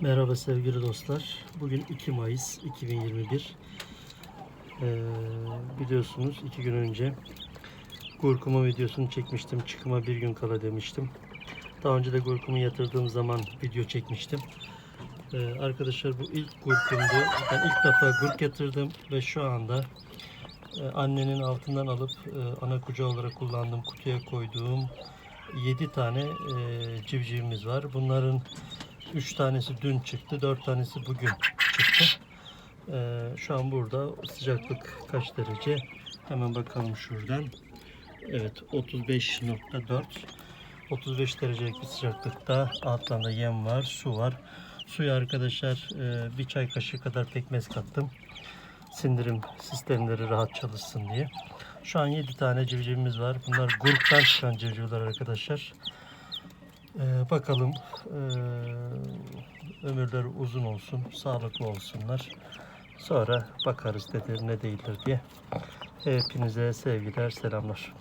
Merhaba sevgili dostlar. Bugün 2 Mayıs 2021. Ee, biliyorsunuz iki gün önce gurkumu videosunu çekmiştim. Çıkıma bir gün kala demiştim. Daha önce de gurkumu yatırdığım zaman video çekmiştim. Ee, arkadaşlar bu ilk gurkumdu. Ben ilk defa gurk yatırdım ve şu anda e, annenin altından alıp e, ana kucağı olarak kullandığım kutuya koyduğum 7 tane e, civcivimiz var. Bunların 3 tanesi dün çıktı, 4 tanesi bugün çıktı. E, şu an burada sıcaklık kaç derece? Hemen bakalım şuradan. Evet 35.4 35 derecelik bir sıcaklıkta altlarında yem var, su var. Suya arkadaşlar e, bir çay kaşığı kadar pekmez kattım. Sindirim sistemleri rahat çalışsın diye. Şu an 7 tane civcivimiz var. Bunlar gruptan çıkan civcivler arkadaşlar. Ee, bakalım ee, ömürleri uzun olsun, sağlıklı olsunlar. Sonra bakarız nedir ne değildir diye. Hepinize sevgiler, selamlar.